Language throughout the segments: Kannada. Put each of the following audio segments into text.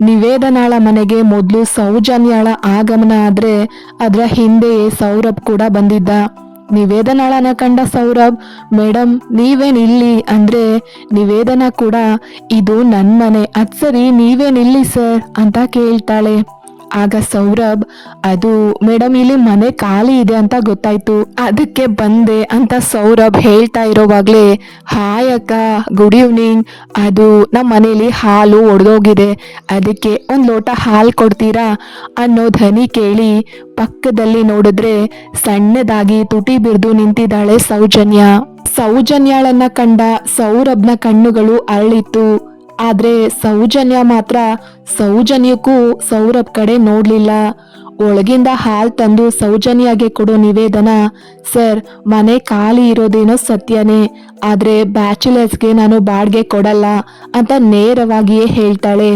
ನಿವೇದನಾಳ ಮನೆಗೆ ಮೊದಲು ಸೌಜನ್ಯಾಳ ಆಗಮನ ಆದ್ರೆ ಅದರ ಹಿಂದೆಯೇ ಸೌರಭ್ ಕೂಡ ಬಂದಿದ್ದ. ನಿವೇದನಾಳನ ಕಂಡ ಸೌರಭ್ ಮೇಡಮ್ ನೀವೇನ್ ಇಲ್ಲಿ? ಅಂದ್ರೆ, ನಿವೇದನ ಕೂಡ, ಇದು ನನ್ನ ಮನೆ. ಅದ್ ಸರಿ, ನೀವೇನ್ ಇಲ್ಲಿ ಸರ್? ಅಂತ ಕೇಳ್ತಾಳೆ. ಆಗ ಸೌರಭ್, ಅದು ಮೇಡಮ್ ಇಲ್ಲಿ ಮನೆ ಖಾಲಿ ಇದೆ ಅಂತ ಗೊತ್ತಾಯ್ತು. ಅದಕ್ಕೆ ಬಂದೆ ಅಂತ ಸೌರಭ್ ಹೇಳ್ತಾ ಇರೋವಾಗ್ಲೇ, ಹಾಯ್ ಅಕ್ಕ ಗುಡ್ ಈವ್ನಿಂಗ್ ಅದು ನಮ್ಮ ಮನೇಲಿ ಹಾಲು ಒಡೆದೋಗಿದೆ. ಅದಕ್ಕೆ ಒಂದು ಲೋಟ ಹಾಲು ಕೊಡ್ತೀರಾ? ಅನ್ನೋ ಧ್ವನಿ ಕೇಳಿ ಪಕ್ಕದಲ್ಲಿ ನೋಡಿದ್ರೆ ಸಣ್ಣದಾಗಿ ತುಟಿ ಬಿರ್ದು ನಿಂತಿದ್ದಾಳೆ ಸೌಜನ್ಯ. ಸೌಜನ್ಯಾಳನ್ನ ಕಂಡ ಸೌರಭ್ನ ಕಣ್ಣುಗಳು ಅರಳಿತ್ತು. ಆದ್ರೆ ಸೌಜನ್ಯ ಮಾತ್ರ ಸೌಜನ್ಯಕ್ಕೂ ಸೌರಭ್ ಕಡೆ ನೋಡ್ಲಿಲ್ಲ. ಒಳಗಿಂದ ಹಾಲ್ ತಂದು ಸೌಜನ್ಯಗೆ ಕೊಡೋ ನಿವೇದನ, ಸರ್, ಮನೆ ಖಾಲಿ ಇರೋದೇನೋ ಸತ್ಯನೇ, ಆದ್ರೆ ಬ್ಯಾಚುಲರ್ಸ್ಗೆ ನಾನು ಬಾಡ್ಗೆ ಕೊಡಲ್ಲ ಅಂತ ನೇರವಾಗಿಯೇ ಹೇಳ್ತಾಳೆ.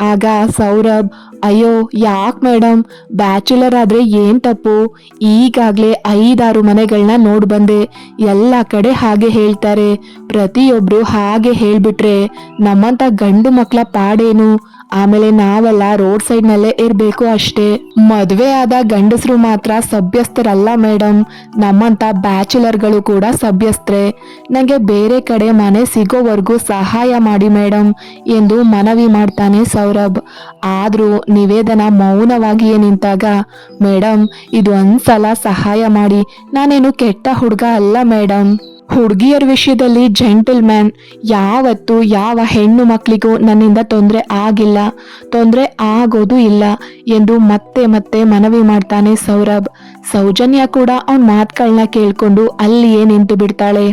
ಆಗ ಸೌರಭ್ ಅಯ್ಯೋ, ಯಾಕೆ ಮೇಡಮ್ ಬ್ಯಾಚುಲರ್ ಆದ್ರೆ ಏನ್ ತಪ್ಪು? ಈಗಾಗಲೇ ಐದಾರು ಮನೆಗಳನ್ನ ನೋಡಿ ಬಂದೆ. ಎಲ್ಲ ಕಡೆ ಹಾಗೆ ಹೇಳ್ತಾರೆ. ಪ್ರತಿಯೊಬ್ರು ಹಾಗೆ ಹೇಳ್ಬಿಟ್ರೆ ನಮ್ಮಂತ ಗಂಡು ಮಕ್ಕಳ ಪಾಡೇನು? ಆಮೇಲೆ ನಾವೆಲ್ಲ ರೋಡ್ ಸೈಡ್ ನಲ್ಲೇ ಇರ್ಬೇಕು ಅಷ್ಟೇ. ಮದುವೆ ಆದ ಗಂಡಸರು ಮಾತ್ರ ಸಭ್ಯಸ್ಥರಲ್ಲ ಮೇಡಮ್ ನಮ್ಮಂತ ಬ್ಯಾಚುಲರ್ಗಳು ಕೂಡ ಸಭ್ಯಸ್ತ್ರೆ ನನಗೆ ಬೇರೆ ಕಡೆ ಮನೆ ಸಿಗೋವರೆಗೂ ಸಹಾಯ ಮಾಡಿ ಮೇಡಮ್ ಎಂದು ಮನವಿ ಮಾಡ್ತಾನೆ ಸೌರಭ್. ಆದರೂ ನಿವೇದನ ಮೌನವಾಗಿಯೇ ನಿಂತಾಗ ಮೇಡಮ್ ಇದು ಒಂದ್ಸಲ ಸಹಾಯ ಮಾಡಿ. ನಾನೇನು ಕೆಟ್ಟ ಹುಡುಗ ಅಲ್ಲ ಮೇಡಮ್ ಹುಡುಗಿಯರ ವಿಷಯದಲ್ಲಿ ಜೆಂಟಲ್ ಮ್ಯಾನ್ ಯಾವತ್ತು ಯಾವ ಹೆಣ್ಣು ಮಕ್ಕಳಿಗೂ ನನ್ನಿಂದ ತೊಂದರೆ ಆಗಿಲ್ಲ, ತೊಂದರೆ ಆಗೋದು ಇಲ್ಲ ಎಂದು ಮತ್ತೆ ಮತ್ತೆ ಮನವಿ ಮಾಡ್ತಾನೆ ಸೌರಭ್. ಸೌಜನ್ಯ ಕೂಡ ಅವನ ಮಾತುಗಳನ್ನ ಕೇಳಿಕೊಂಡು ಅಲ್ಲಿಯೇ ನಿಂತು ಬಿಡ್ತಾಳೆ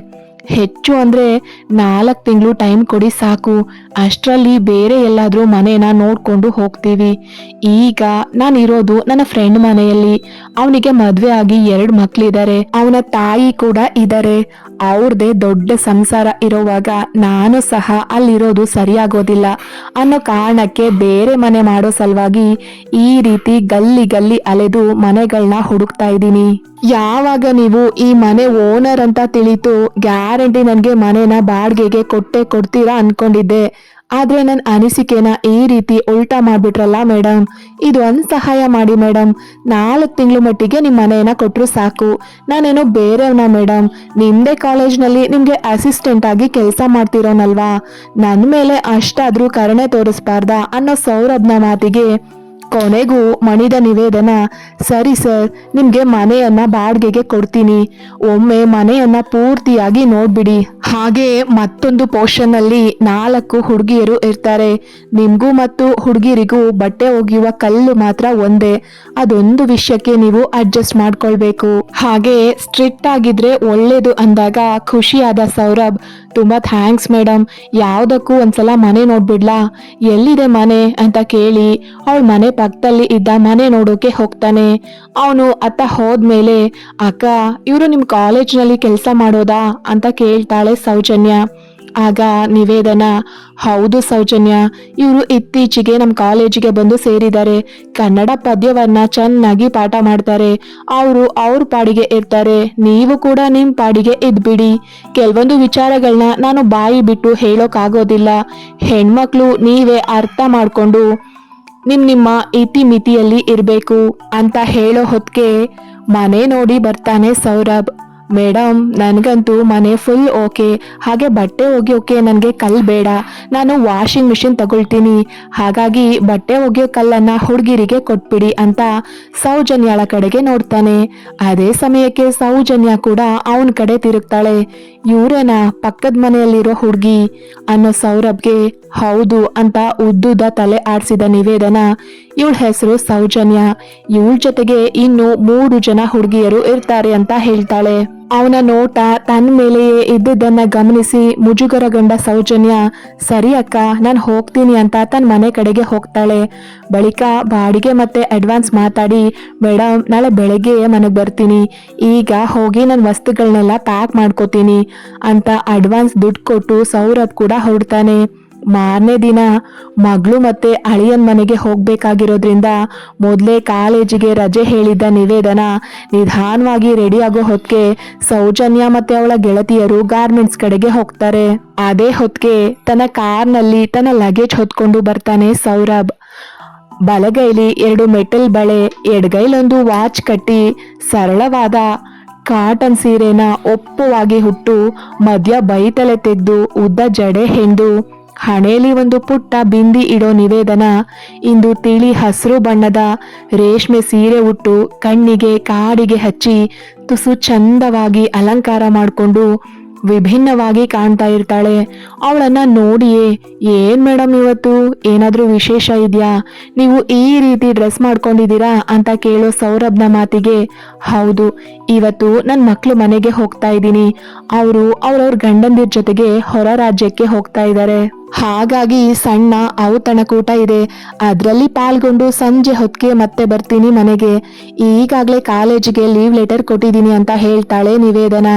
ಹೆಚ್ಚು ಅಂದ್ರೆ ನಾಲ್ಕು ತಿಂಗಳು ಟೈಮ್ ಕೊಡಿ ಸಾಕು. ಅಷ್ಟರಲ್ಲಿ ಬೇರೆ ಎಲ್ಲಾದರೂ ಮನೇನ ನೋಡ್ಕೊಂಡು ಹೋಗ್ತೀವಿ. ಈಗ ನಾನು ಇರೋದು ನನ್ನ ಫ್ರೆಂಡ್ ಮನೆಯಲ್ಲಿ. ಅವನಿಗೆ ಮದುವೆ ಆಗಿ ಎರಡು ಮಕ್ಕಳಿದ್ದಾರೆ ಅವನ ತಾಯಿ ಕೂಡ ಇದ್ದಾರೆ ಅವ್ರದೇ ದೊಡ್ಡ ಸಂಸಾರ ಇರುವಾಗ ನಾನು ಸಹ ಅಲ್ಲಿರೋದು ಸರಿಯಾಗೋದಿಲ್ಲ. ಅನ್ನೋ ಕಾರಣಕ್ಕೆ ಬೇರೆ ಮನೆ ಮಾಡೋ ಸಲುವಾಗಿ ಈ ರೀತಿ ಗಲ್ಲಿ ಗಲ್ಲಿ ಅಲೆದು ಮನೆಗಳನ್ನ ಹುಡುಕ್ತಾ ಇದ್ದೀನಿ. ಯಾವಾಗ ನೀವು ಈ ಮನೆ ಓನರ್ ಅಂತ ತಿಳಿತು ಗ್ಯಾರಂಟಿ ನನಗೆ ಮನೆನ ಬಾಡಿಗೆಗೆ ಕೊಟ್ಟೆ ಕೊಡ್ತೀರಾ ಅನ್ಕೊಂಡಿದ್ದೆ. ಆದ್ರೆ ನನ್ನ ಅನಿಸಿಕೆನ ಈ ರೀತಿ ಉಲ್ಟಾ ಮಾಡ್ಬಿಟ್ರಲ್ಲ ಮೇಡಮ್ ಇದು ಒಂದು ಸಹಾಯ ಮಾಡಿ ಮೇಡಮ್ ನಾಲ್ಕು ತಿಂಗಳು ಮಟ್ಟಿಗೆ ನಿಮ್ಮ ಮನೆಯನ್ನ ಕೊಟ್ಟರು ಸಾಕು. ನಾನೇನೋ ಬೇರೆಯವನ ಮೇಡಮ್ ನಿಮ್ಮದೇ ಕಾಲೇಜ್ನಲ್ಲಿ ನಿಮಗೆ ಅಸಿಸ್ಟೆಂಟ್ ಆಗಿ ಕೆಲಸ ಮಾಡ್ತಿರೋನಲ್ವಾ? ನನ್ನ ಮೇಲೆ ಅಷ್ಟಾದರೂ ಕರುಣೆ ತೋರಿಸ್ಬಾರ್ದಾ ಅನ್ನೋ ಸೌರಭ್ನ ಮಾತಿಗೆ ಕೊನೆಗೂ ಮಣಿದ ನಿವೇದನ, ಸರಿ ಸರ್, ನಿಮಗೆ ಮನೆಯನ್ನ ಬಾಡಿಗೆಗೆ ಕೊಡ್ತೀನಿ. ಒಮ್ಮೆ ಮನೆಯನ್ನ ಪೂರ್ತಿಯಾಗಿ ನೋಡ್ಬಿಡಿ. ಹಾಗೆ ಮತ್ತೊಂದು ಪೋರ್ಷನ್ ಅಲ್ಲಿ ನಾಲ್ಕು ಹುಡುಗಿಯರು ಇರ್ತಾರೆ. ನಿಮಗೂ ಮತ್ತು ಹುಡುಗಿರಿಗೂ ಬಟ್ಟೆ ಒಗೆಯುವ ಕಲ್ಲು ಮಾತ್ರ ಒಂದೇ. ಅದೊಂದು ವಿಷಯಕ್ಕೆ ನೀವು ಅಡ್ಜಸ್ಟ್ ಮಾಡ್ಕೊಳ್ಬೇಕು. ಹಾಗೆ ಸ್ಟ್ರಿಕ್ಟ್ ಆಗಿದ್ರೆ ಒಳ್ಳೇದು ಅಂದಾಗ ಖುಷಿಯಾದ ಸೌರಭ್ ತುಂಬಾ ಥ್ಯಾಂಕ್ಸ್ ಮೇಡಮ್ ಯಾವುದಕ್ಕೂ ಒಂದ್ಸಲ ಮನೆ ನೋಡ್ಬಿಡ್ಲಾ? ಎಲ್ಲಿದೆ ಮನೆ ಅಂತ ಕೇಳಿ ಅವಳ ಮನೆ ಪಕ್ಕದಲ್ಲಿ ಇದ್ದ ಮನೆ ನೋಡೋಕೆ ಹೋಗ್ತಾನೆ. ಅವನು ಅತ್ತ ಹೋದ್ಮೇಲೆ, ಅಕ್ಕ, ಇವರು ನಿಮ್ಮ ಕಾಲೇಜ್ನಲ್ಲಿ ಕೆಲಸ ಮಾಡೋದಾ? ಅಂತ ಕೇಳ್ತಾಳೆ ಸೌಜನ್ಯ. ಆಗ ನಿವೇದನ, ಹೌದು ಸೌಜನ್ಯ, ಇವರು ಇತ್ತೀಚೆಗೆ ನಮ್ಮ ಕಾಲೇಜಿಗೆ ಬಂದು ಸೇರಿದ್ದಾರೆ. ಕನ್ನಡ ಪದ್ಯವನ್ನ ಚೆನ್ನಾಗಿ ಪಾಠ ಮಾಡ್ತಾರೆ. ಅವರು ಅವ್ರ ಪಾಡಿಗೆ ಇರ್ತಾರೆ. ನೀವು ಕೂಡ ನಿಮ್ಮ ಪಾಡಿಗೆ ಇದ್ಬಿಡಿ. ಕೆಲವೊಂದು ವಿಚಾರಗಳನ್ನ ನಾನು ಬಾಯಿ ಬಿಟ್ಟು ಹೇಳೋಕ್ಕಾಗೋದಿಲ್ಲ ಹೆಣ್ಮಕ್ಳು ನೀವೇ ಅರ್ಥ ಮಾಡ್ಕೊಂಡು ನಿಮ್ಮ ನಿಮ್ಮ ಇತಿಮಿತಿಯಲ್ಲಿ ಇರಬೇಕು ಅಂತ ಹೇಳೋ ಹೊತ್ತಿಗೆ ಮನೆ ನೋಡಿ ಬರ್ತಾನೆ ಸೌರಭ್. ಮೇಡಮ್ ನನಗಂತೂ ಮನೆ ಫುಲ್ ಓಕೆ ಹಾಗೆ ಬಟ್ಟೆ ಒಗೆಯೋಕೆ ನನಗೆ ಕಲ್ಲು ಬೇಡ. ನಾನು ವಾಷಿಂಗ್ ಮಿಷಿನ್ ತಗೊಳ್ತೀನಿ. ಹಾಗಾಗಿ ಬಟ್ಟೆ ಒಗೆಯೋ ಕಲ್ಲನ್ನು ಹುಡುಗಿರಿಗೆ ಕೊಟ್ಬಿಡಿ ಅಂತ ಸೌಜನ್ಯಾಳ ಕಡೆಗೆ ನೋಡ್ತಾನೆ. ಅದೇ ಸಮಯಕ್ಕೆ ಸೌಜನ್ಯ ಕೂಡ ಅವನ ಕಡೆ ತಿರುಗ್ತಾಳೆ. ಇವರೇನಾ ಪಕ್ಕದ ಮನೆಯಲ್ಲಿರೋ ಹುಡುಗಿ? ಅನ್ನೋ ಸೌರಭ್ಗೆ, ಹೌದು ಅಂತ ಉದ್ದುದ ತಲೆ ಆಡಿಸಿದ ನಿವೇದನ, ಇವಳ ಹೆಸರು ಸೌಜನ್ಯ. ಇವಳ ಜೊತೆಗೆ ಇನ್ನು ಮೂರು ಜನ ಹುಡುಗಿಯರು ಇರ್ತಾರೆ ಅಂತ ಹೇಳ್ತಾಳೆ. ಅವನ ನೋಟ ತನ್ನ ಮೇಲೆಯೇ ಇದ್ದುದನ್ನ ಗಮನಿಸಿ ಮುಜುಗರಗೊಂಡ ಸೌಜನ್ಯ, ಸರಿ ಅಕ್ಕ, ನಾನು ಹೋಗ್ತೀನಿ ಅಂತ ತನ್ನ ಮನೆ ಕಡೆಗೆ ಹೋಗ್ತಾಳೆ. ಬಳಿಕ ಬಾಡಿಗೆ ಮತ್ತೆ ಅಡ್ವಾನ್ಸ್ ಮಾತಾಡಿ ಮೇಡಮ್ ನಾಳೆ ಬೆಳಗ್ಗೆ ಮನೆಗೆ ಬರ್ತೀನಿ. ಈಗ ಹೋಗಿ ನನ್ನ ವಸ್ತುಗಳನ್ನೆಲ್ಲ ಪ್ಯಾಕ್ ಮಾಡ್ಕೋತೀನಿ ಅಂತ ಅಡ್ವಾನ್ಸ್ ದುಡ್ಡು ಕೊಟ್ಟು ಸೌರಭ್ ಕೂಡ ಹೊರಡ್ತಾನೆ. ಮಾರನೇ ದಿನ ಮಗಳು ಮತ್ತೆ ಅಳಿಯನ್ ಮನೆಗೆ ಹೋಗ್ಬೇಕಾಗಿರೋದ್ರಿಂದ ಮೊದಲೇ ಕಾಲೇಜಿಗೆ ರಜೆ ಹೇಳಿದ್ದ ನಿವೇದನ ನಿಧಾನವಾಗಿ ರೆಡಿ ಆಗೋ ಹೊತ್ತಿಗೆ ಸೌಜನ್ಯ ಮತ್ತೆ ಅವಳ ಗೆಳತಿಯರು ಗಾರ್ಮೆಂಟ್ಸ್ ಕಡೆಗೆ ಹೋಗ್ತಾರೆ. ಅದೇ ಹೊತ್ತಿಗೆ ತನ್ನ ಕಾರ್ನಲ್ಲಿ ತನ್ನ ಲಗೇಜ್ ಹೊತ್ಕೊಂಡು ಬರ್ತಾನೆ ಸೌರಭ್. ಬಲಗೈಲಿ ಎರಡು ಮೆಟಲ್ ಬಳೆ, ಎಡಗೈಲೊಂದು ವಾಚ್ ಕಟ್ಟಿ ಸರಳವಾದ ಕಾಟನ್ ಸೀರೆನ ಒಪ್ಪುವಾಗಿ ಹುಟ್ಟು ಮಧ್ಯ ಬೈತಲೆ ತೆಗೆದು ಉದ್ದ ಜಡೆ ಹೆಂದು ಹಣೆಯಲ್ಲಿ ಒಂದು ಪುಟ್ಟ ಬಿಂದಿ ಇಡೋ ನಿವೇದನ ಇಂದು ತಿಳಿ ಹಸಿರು ಬಣ್ಣದ ರೇಷ್ಮೆ ಸೀರೆ ಉಟ್ಟು ಕಣ್ಣಿಗೆ ಕಾಡಿಗೆ ಹಚ್ಚಿ ತುಸು ಚಂದವಾಗಿ ಅಲಂಕಾರ ಮಾಡಿಕೊಂಡು ವಿಭಿನ್ನವಾಗಿ ಕಾಣ್ತಾ ಇರ್ತಾಳೆ. ಅವಳನ್ನ ನೋಡಿಯೇ, ಏನ್ ಮೇಡಮ್ ಇವತ್ತು? ಏನಾದ್ರೂ ವಿಶೇಷ ಇದೆಯಾ? ನೀವು ಈ ರೀತಿ ಡ್ರೆಸ್ ಮಾಡ್ಕೊಂಡಿದ್ದೀರಾ? ಅಂತ ಕೇಳೋ ಸೌರಭ್ನ ಮಾತಿಗೆ, ಹೌದು, ಇವತ್ತು ನನ್ನ ಮಕ್ಕಳು ಮನೆಗೆ ಹೋಗ್ತಾ ಇದ್ದೀನಿ. ಅವರು ಅವ್ರವ್ರ ಗಂಡಂದಿರ ಜೊತೆಗೆ ಹೊರ ರಾಜ್ಯಕ್ಕೆ ಹೋಗ್ತಾ ಇದ್ದಾರೆ. ಹಾಗಾಗಿ ಸಣ್ಣ ಔತಣಕೂಟ ಇದೆ. ಅದರಲ್ಲಿ ಪಾಲ್ಗೊಂಡು ಸಂಜೆ ಹೊತ್ತಿಗೆ ಮತ್ತೆ ಬರ್ತೀನಿ ಮನೆಗೆ. ಈಗಾಗಲೇ ಕಾಲೇಜಿಗೆ ಲೀವ್ ಲೆಟರ್ ಕೊಟ್ಟಿದ್ದೀನಿ ಅಂತ ಹೇಳ್ತಾಳೆ ನಿವೇದನ.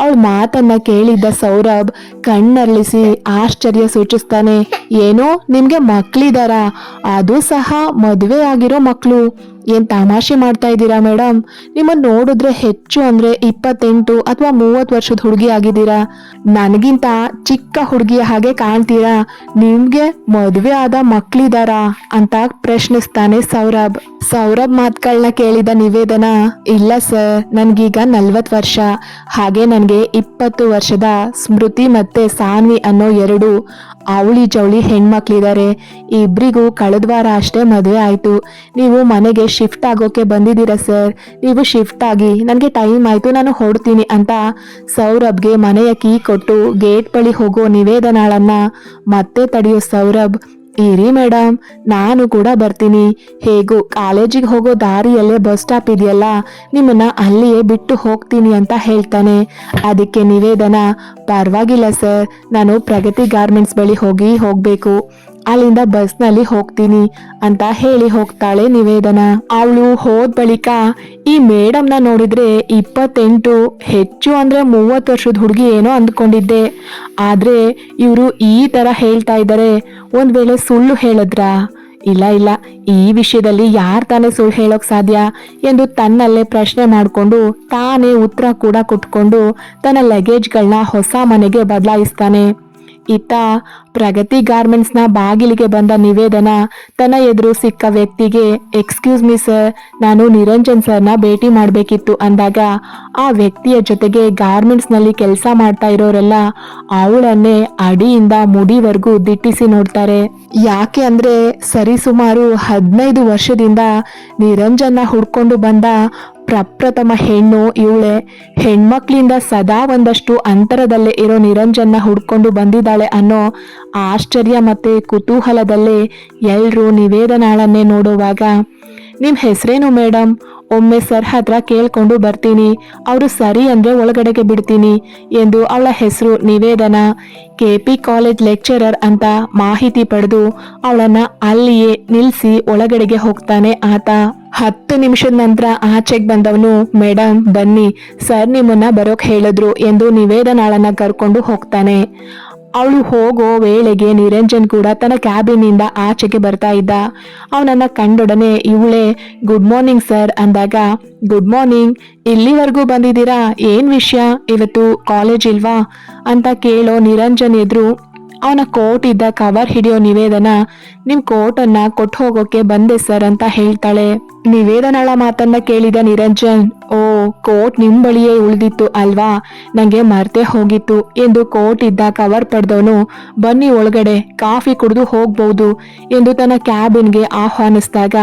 ಅವಳ ಮಾತನ್ನ ಕೇಳಿದ್ದ ಸೌರಭ್ ಕಣ್ಣರ್ಲಿಸಿ ಆಶ್ಚರ್ಯ ಸೂಚಿಸ್ತಾನೆ, ಏನೋ ನಿಮಗೆ ಮಕ್ಳಿದಾರ? ಅದು ಸಹ ಮದುವೆ ಆಗಿರೋ ಮಕ್ಕಳು ಏನ್ ತಮಾಷೆ ಮಾಡ್ತಾ ಇದ್ದೀರಾ ಮೇಡಮ್ ನಿಮ್ಮ ನೋಡಿದ್ರೆ ಹೆಚ್ಚು ಅಂದ್ರೆ ಇಪ್ಪತ್ತೆಂಟು ಅಥವಾ ಮೂವತ್ತು ವರ್ಷದ ಹುಡುಗಿ ಆಗಿದ್ದೀರಾ? ನನಗಿಂತ ಚಿಕ್ಕ ಹುಡುಗಿಯ ಹಾಗೆ ಕಾಣ್ತೀರಾ? ನಿಮ್ಗೆ ಮದುವೆ ಆದ ಮಕ್ಳಿದಾರಾ? ಅಂತ ಪ್ರಶ್ನಿಸ್ತಾನೆ ಸೌರಭ್. ಸೌರಭ್ ಮಾತುಗಳನ್ನ ಕೇಳಿದ ನಿವೇದನಾ, ಇಲ್ಲ ಸರ್, ನನ್ಗೀಗ ನಲ್ವತ್ತು ವರ್ಷ. ಹಾಗೆ ನನಗೆ ಇಪ್ಪತ್ತು ವರ್ಷದ ಸ್ಮೃತಿ ಮತ್ತೆ ಸಾನ್ವಿ ಅನ್ನೋ ಎರಡು ಅವಳಿ ಜವಳಿ ಹೆಣ್ಮಕ್ಳಿದ್ದಾರೆ ಇಬ್ರಿಗೂ ಕಳೆದ ವಾರ ಅಷ್ಟೇ ಮದುವೆ ಆಯ್ತು. ನೀವು ಮನೆಗೆ ಶಿಫ್ಟ್ ಆಗೋಕೆ ಬಂದಿದ್ದೀರಾ ಸರ್ ನೀವು ಶಿಫ್ಟ್ ಆಗಿ ನನಗೆ ಟೈಮ್ ಆಯಿತು, ನಾನು ಹೊಡ್ತೀನಿ ಅಂತ ಸೌರಭ್ಗೆ ಮನೆಯ ಕೀ ಕೊಟ್ಟು ಗೇಟ್ ಬಳಿ ಹೋಗೋ ನಿವೇದನಾಳನ್ನ ಮತ್ತೆ ತಡೆಯೋ ಸೌರಭ್, ಇರಿ ಮೇಡಮ್ ನಾನು ಕೂಡ ಬರ್ತೀನಿ. ಹೇಗೂ ಕಾಲೇಜಿಗೆ ಹೋಗೋ ದಾರಿಯಲ್ಲೇ ಬಸ್ ಸ್ಟಾಪ್ ಇದೆಯಲ್ಲ, ನಿಮ್ಮನ್ನ ಅಲ್ಲಿಯೇ ಬಿಟ್ಟು ಹೋಗ್ತೀನಿ ಅಂತ ಹೇಳ್ತಾನೆ. ಅದಕ್ಕೆ ನಿವೇದನ, ಪರವಾಗಿಲ್ಲ ಸರ್ ನಾನು ಪ್ರಗತಿ ಗಾರ್ಮೆಂಟ್ಸ್ ಬಳಿ ಹೋಗಿ ಹೋಗ್ಬೇಕು. ಅಲ್ಲಿಂದ ಬಸ್ನಲ್ಲಿ ಹೋಗ್ತೀನಿ ಅಂತ ಹೇಳಿ ಹೋಗ್ತಾಳೆ ನಿವೇದನ. ಅವಳು ಹೋದ ಬಳಿಕ ಈ ಮೇಡಮ್ನ ನೋಡಿದ್ರೆ ಇಪ್ಪತ್ತೆಂಟು, ಹೆಚ್ಚು ಅಂದ್ರೆ ಮೂವತ್ತು ವರ್ಷದ ಹುಡುಗಿ ಏನೋ ಅಂದ್ಕೊಂಡಿದ್ದೆ. ಆದ್ರೆ ಇವರು ಈ ತರ ಹೇಳ್ತಾ ಇದ್ದಾರೆ. ಒಂದ್ ವೇಳೆ ಸುಳ್ಳು ಹೇಳಿದ್ರಾ? ಇಲ್ಲ ಇಲ್ಲ, ಈ ವಿಷಯದಲ್ಲಿ ಯಾರ್ ತಾನೇ ಸುಳ್ಳು ಹೇಳೋಕ್ ಸಾಧ್ಯ ಎಂದು ತನ್ನಲ್ಲೇ ಪ್ರಶ್ನೆ ಮಾಡಿಕೊಂಡು ತಾನೇ ಉತ್ತರ ಕೂಡ ಕೊಟ್ಕೊಂಡು ತನ್ನ ಲಗೇಜ್ಗಳನ್ನ ಹೊಸ ಮನೆಗೆ ಬದಲಾಯಿಸ್ತಾನೆ. ಇತ್ತ ಪ್ರಗತಿ ಗಾರ್ಮೆಂಟ್ಸ್ನ ಬಾಗಿಲಿಗೆ ಬಂದ ನಿವೇದನ ತನ್ನ ಎದುರು ಸಿಕ್ಕ ವ್ಯಕ್ತಿಗೆ ಎಕ್ಸ್ಕ್ಯೂಸ್ ಮಿ ಸರ್ ನಾನು ನಿರಂಜನ್ ಸರ್ನ ಭೇಟಿ ಮಾಡಬೇಕಿತ್ತು ಅಂದಾಗ ಆ ವ್ಯಕ್ತಿಯ ಜೊತೆಗೆ ಗಾರ್ಮೆಂಟ್ಸ್ನಲ್ಲಿ ಕೆಲಸ ಮಾಡ್ತಾ ಇರೋರೆಲ್ಲ ಅವಳನ್ನೇ ಅಡಿಯಿಂದ ಮುಡಿವರೆಗೂ ದಿಟ್ಟಿಸಿ ನೋಡ್ತಾರೆ. ಯಾಕೆ ಅಂದ್ರೆ ಸರಿಸುಮಾರು ಹದಿನೈದು ವರ್ಷದಿಂದ ನಿರಂಜನ್ನ ಹುಡ್ಕೊಂಡು ಬಂದ ಪ್ರಪ್ರಥಮ ಹೆಣ್ಣು, ಇವಳೆ. ಹೆಣ್ಮಕ್ಳಿಂದ ಸದಾ ಒಂದಷ್ಟು ಅಂತರದಲ್ಲೇ ಇರೋ ನಿರಂಜನ್ನ ಹುಡ್ಕೊಂಡು ಬಂದಿದ್ದಾಳೆ ಅನ್ನೋ ಆಶ್ಚರ್ಯ ಮತ್ತೆ ಕುತೂಹಲದಲ್ಲೇ ಎಲ್ಲರೂ ನಿವೇದನಾಳನ್ನೇ ನೋಡುವಾಗ ನಿಮ್ಮ ಹೆಸರೇನು ಮೇಡಮ್ ಒಮ್ಮೆ ಸರ್ ಹತ್ರ ಕೇಳ್ಕೊಂಡು ಬರ್ತೀನಿ. ಅವರು ಸರಿ ಅಂದ್ರೆ ಒಳಗಡೆಗೆ ಬಿಡ್ತೀನಿ ಎಂದು ಅವಳ ಹೆಸರು Nivedana. K P college lecturer ಅಂತ ಮಾಹಿತಿ ಪಡೆದು ಅವಳನ್ನ ಅಲ್ಲಿಯೇ ನಿಲ್ಲಿಸಿ ಒಳಗಡೆಗೆ ಹೋಗ್ತಾನೆ ಆತ. ಹತ್ತು ನಿಮಿಷದ ನಂತರ ಆಚೆಗೆ ಬಂದವನು ಮೇಡಮ್ ಬನ್ನಿ. ಸರ್ ನಿಮ್ಮನ್ನ ಬರೋಕ್ ಹೇಳಿದ್ರು ಎಂದು ನಿವೇದನಾಳನ್ನ ಕರ್ಕೊಂಡು ಹೋಗ್ತಾನೆ. ಅವಳು ಹೋಗೋ ವೇಳೆಗೆ ನಿರಂಜನ್ ಕೂಡ ತನ್ನ ಕ್ಯಾಬಿನಿಂದ ಆಚೆಗೆ ಬರ್ತಾ ಇದ್ದ. ಅವನನ್ನ ಕಂಡೊಡನೆ ಇವಳೆ, ಗುಡ್ ಮಾರ್ನಿಂಗ್ ಸರ್ ಅಂದಾಗ, ಗುಡ್ ಮಾರ್ನಿಂಗ್, ಇಲ್ಲಿವರೆಗೂ ಬಂದಿದ್ದೀರಾ? ಏನ್ ವಿಷಯ? ಇವತ್ತು ಕಾಲೇಜ್ ಇಲ್ವಾ? ಅಂತ ಕೇಳೋ ನಿರಂಜನ್ ಎದುರು ಅವನ ಕೋಟ್ ಇದ್ದ ಕವರ್ ಹಿಡಿಯೋ ನಿವೇದನ ನಿಮ್ ಕೋಟನ್ನ ಕೊಟ್ಟು ಹೋಗೋಕೆ ಬಂದೆ, ಸರ್, ಅಂತ ಹೇಳ್ತಾಳೆ. ನಿವೇದನಳ ಮಾತನ್ನ ಕೇಳಿದ ನಿರಂಜನ್, ಓ, ಕೋಟ್ ನಿಮ್ ಬಳಿಯೇ ಉಳಿದಿತ್ತು ಅಲ್ವಾ? ನಂಗೆ ಮರ್ತೆ ಹೋಗಿತ್ತು. ಎಂದು ಕೋಟ್ ಇದ್ದ ಕವರ್ ಪಡೆದವನು, ಬನ್ನಿ ಒಳಗಡೆ, ಕಾಫಿ ಕುಡಿದು ಹೋಗ್ಬಹುದು ಎಂದು ತನ್ನ ಕ್ಯಾಬಿನ್ಗೆ ಆಹ್ವಾನಿಸಿದಾಗ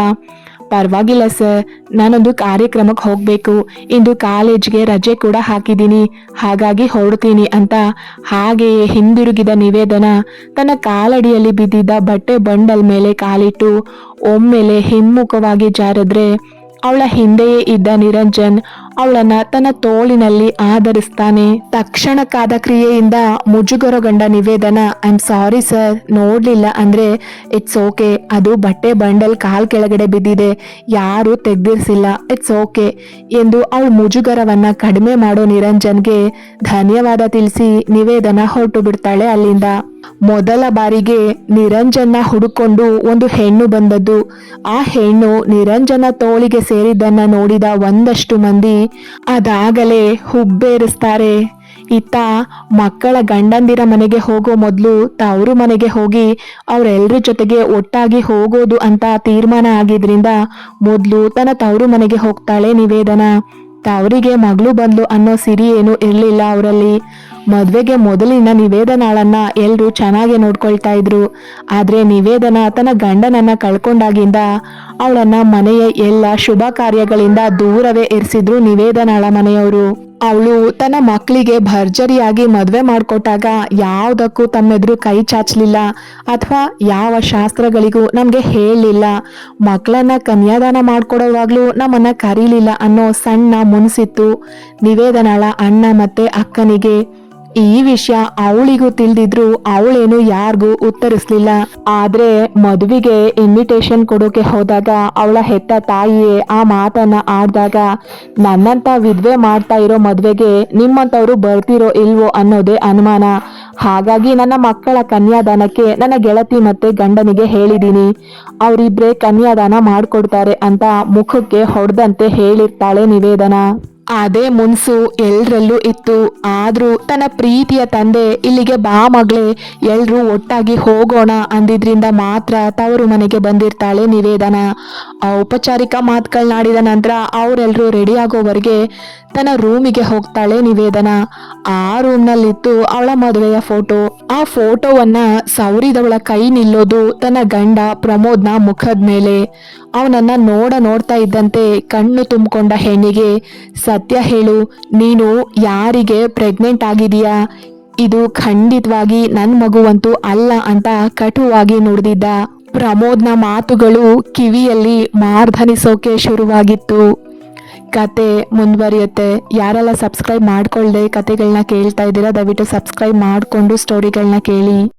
ಪರವಾಗಿಲ್ಲ ಸರ್. ನಾನೊಂದು ಕಾರ್ಯಕ್ರಮಕ್ಕೆ ಹೋಗಬೇಕು. ಇಂದು ಕಾಲೇಜ್ಗೆ ರಜೆ ಕೂಡ ಹಾಕಿದ್ದೀನಿ. ಹಾಗಾಗಿ ಹೊರಡ್ತೀನಿ ಅಂತ ಹಾಗೆಯೇ ಹಿಂದಿರುಗಿದ ನಿವೇದನ ತನ್ನ ಕಾಲಡಿಯಲ್ಲಿ ಬಿದ್ದಿದ್ದ ಬಟ್ಟೆ ಬಂಡಲ್ ಮೇಲೆ ಕಾಲಿಟ್ಟು ಒಮ್ಮೆಲೆ ಹಿಮ್ಮುಖವಾಗಿ ಜಾರಿದ್ರೆ ಅವಳ ಹಿಂದೆಯೇ ಇದ್ದ ನಿರಂಜನ್ ಅವಳನ್ನ ತನ್ನ ತೋಳಿನಲ್ಲಿ ಆಧರಿಸ್ತಾನೆ. ತಕ್ಷಣಕ್ಕಾದ ಕ್ರಿಯೆಯಿಂದ ಮುಜುಗರಗೊಂಡ Nivedana I am sorry sir ನೋಡ್ಲಿಲ್ಲ ಅಂದ್ರೆ ಇಟ್ಸ್ ಓಕೆ ಅದು ಬಟ್ಟೆ ಬಂಡಲ್ ಕಾಲ್ ಕೆಳಗಡೆ ಬಿದ್ದಿದೆ. ಯಾರು ತೆಗ್ದಿರ್ಸಿಲ್ಲ. ಇಟ್ಸ್ ಓಕೆ ಎಂದು ಅವಳ ಮುಜುಗರವನ್ನ ಕಡಿಮೆ ಮಾಡೋ ನಿರಂಜನ್ಗೆ ಧನ್ಯವಾದ ತಿಳಿಸಿ ನಿವೇದನ ಹೊರಟು ಬಿಡ್ತಾಳೆ ಅಲ್ಲಿಂದ. ಮೊದಲ ಬಾರಿಗೆ ನಿರಂಜನ ಹುಡುಕೊಂಡು ಒಂದು ಹೆಣ್ಣು ಬಂದದ್ದು. ಆ ಹೆಣ್ಣು ನಿರಂಜನ ತೋಳಿಗೆ ಸೇರಿದ್ದನ್ನ ನೋಡಿದ ಒಂದಷ್ಟು ಮಂದಿ, ಅದಾಗಲೇ ಹುಬ್ಬೇರಿಸ್ತಾರೆ. ಇತ್ತ ಮಕ್ಕಳ ಗಂಡಂದಿರ ಮನೆಗೆ ಹೋಗೋ ಮೊದಲು ತವರು ಮನೆಗೆ ಹೋಗಿ ಅವರೆಲ್ಲರ ಜೊತೆಗೆ ಒಟ್ಟಾಗಿ ಹೋಗೋದು ಅಂತ ತೀರ್ಮಾನ ಆಗಿದ್ರಿಂದ ಮೊದಲು ತನ್ನ ತವರು ಮನೆಗೆ ಹೋಗ್ತಾಳೆ ನಿವೇದನ. ತವರಿಗೆ ಮಗಳು ಬಂದ್ಲು ಅನ್ನೋ ಸಿರಿ ಏನು ಇರಲಿಲ್ಲ ಅವರಲ್ಲಿ. ಮದುವೆಗೆ ಮೊದಲಿನ ನಿವೇದನಾಳನ್ನ ಎಲ್ಲರೂ ಚೆನ್ನಾಗಿ ನೋಡ್ಕೊಳ್ತಾ ಇದ್ರು. ಆದ್ರೆ ನಿವೇದನ ತನ್ನ ಗಂಡನನ್ನ ಕಳ್ಕೊಂಡಾಗಿಂದ ಅವಳನ್ನ ಮನೆಯ ಎಲ್ಲ ಶುಭ ಕಾರ್ಯಗಳಿಂದ ದೂರವೇ ಇರಿಸಿದ್ರು ನಿವೇದನಾಳ ಮನೆಯವರು. ಅವಳು ತನ್ನ ಮಕ್ಕಳಿಗೆ ಭರ್ಜರಿಯಾಗಿ ಮದುವೆ ಮಾಡಿಕೊಟ್ಟಾಗ ಯಾವುದಕ್ಕೂ ತಮ್ಮೆದುರು ಕೈ ಚಾಚಲಿಲ್ಲ ಅಥವಾ ಯಾವ ಶಾಸ್ತ್ರಗಳಿಗೂ ನಮಗೆ ಹೇಳಲಿಲ್ಲ. ಮಕ್ಕಳನ್ನ ಕನ್ಯಾದಾನ ಮಾಡ್ಕೊಡೋವಾಗ್ಲೂ ನಮ್ಮನ್ನ ಕರೀಲಿಲ್ಲ ಅನ್ನೋ ಸಣ್ಣ ಮುನಿಸಿತ್ತು. ನಿವೇದನಾಳ ಅಣ್ಣ ಮತ್ತೆ ಅಕ್ಕನಿಗೆ ಈ ವಿಷಯ ಅವಳಿಗೂ ತಿಳಿದಿದ್ರು ಅವಳೇನು ಯಾರಿಗೂ ಉತ್ತರಿಸ್ಲಿಲ್ಲ. ಆದ್ರೆ ಮದುವೆಗೆ ಇನ್ವಿಟೇಷನ್ ಕೊಡೋಕೆ ಹೋದಾಗ ಅವಳ ಹೆತ್ತ ತಾಯಿಯೇ ಆ ಮಾತನ್ನ ಆಡ್ದಾಗ, ನನ್ನಂತ ವಿದ್ವೆ ಮಾಡ್ತಾ ಇರೋ ಮದುವೆಗೆ ನಿಮ್ಮಂತವ್ರು ಬರ್ತಿರೋ ಇಲ್ವೋ ಅನ್ನೋದೇ ಅನುಮಾನ. ಹಾಗಾಗಿ ನನ್ನ ಮಕ್ಕಳ ಕನ್ಯಾದಾನಕ್ಕೆ ನನ್ನ ಗೆಳತಿ ಮತ್ತೆ ಗಂಡನಿಗೆ ಹೇಳಿದ್ದೀನಿ ಅವರಿಬ್ರೆ ಕನ್ಯಾದಾನ ಮಾಡ್ಕೊಡ್ತಾರೆ ಅಂತ ಮುಖಕ್ಕೆ ಹೊಡೆದಂತೆ ಹೇಳಿರ್ತಾಳೆ ನಿವೇದನ. ಅದೇ ಮುನ್ಸು ಎಲ್ಲರಲ್ಲೂ ಇತ್ತು. ಆದರೂ ತನ್ನ ಪ್ರೀತಿಯ ತಂದೆ, ಇಲ್ಲಿಗೆ ಬಾ ಮಗಳೇ ಎಲ್ಲರೂ ಒಟ್ಟಾಗಿ ಹೋಗೋಣ ಅಂದಿದ್ರಿಂದ ಮಾತ್ರ ತವರು ಮನೆಗೆ ಬಂದಿರ್ತಾಳೆ ನಿವೇದನ. ಔಪಚಾರಿಕ ಮಾತುಗಳನ್ನಾಡಿದ ನಂತರ ಅವರೆಲ್ಲರೂ ರೆಡಿ ಆಗೋವರೆಗೆ ತನ್ನ ರೂಮಿಗೆ ಹೋಗ್ತಾಳೆ ನಿವೇದನ. ಆ ರೂಮ್ನಲ್ಲಿತ್ತು ಅವಳ ಮದುವೆಯ ಫೋಟೋ ಆ ಫೋಟೋವನ್ನ ಸೌರಿದವಳ ಕೈ ನಿಲ್ಲೋದು ತನ್ನ ಗಂಡ ಪ್ರಮೋದ್ನ ಮುಖದ ಮೇಲೆ ಅವನನ್ನ ನೋಡ ನೋಡ್ತಾ ಇದ್ದಂತೆ ಕಣ್ಣು ತುಂಬಿಕೊಂಡ ಹೆಣ್ಣಿಗೆ ಸತ್ಯ ಹೇಳು. ನೀನು ಯಾರಿಗೆ ಪ್ರೆಗ್ನೆಂಟ್ ಆಗಿದೀಯಾ ಇದು ಖಂಡಿತವಾಗಿ ನನ್ನ ಮಗುವಂತೂ ಅಲ್ಲ ಅಂತ ಕಟುವಾಗಿ ನುಡಿದಿದ್ದ. ಪ್ರಮೋದ್ನ ಮಾತುಗಳು ಕಿವಿಯಲ್ಲಿ ಮಾರ್ಧನಿಸೋಕೆ ಶುರುವಾಗಿತ್ತು. ಕತೆ ಮುಂದುವರಿಯುತ್ತೆ. ಯಾರೆಲ್ಲ ಸಬ್ಸ್ಕ್ರೈಬ್ ಮಾಡ್ಕೊಳ್ಳದೆ ಕತೆಗಳನ್ನ ಕೇಳ್ತಾ ಇದ್ದೀರಾ, ದಯವಿಟ್ಟು ಸಬ್ಸ್ಕ್ರೈಬ್ ಮಾಡಿಕೊಂಡು ಸ್ಟೋರಿಗಳನ್ನ ಕೇಳಿ.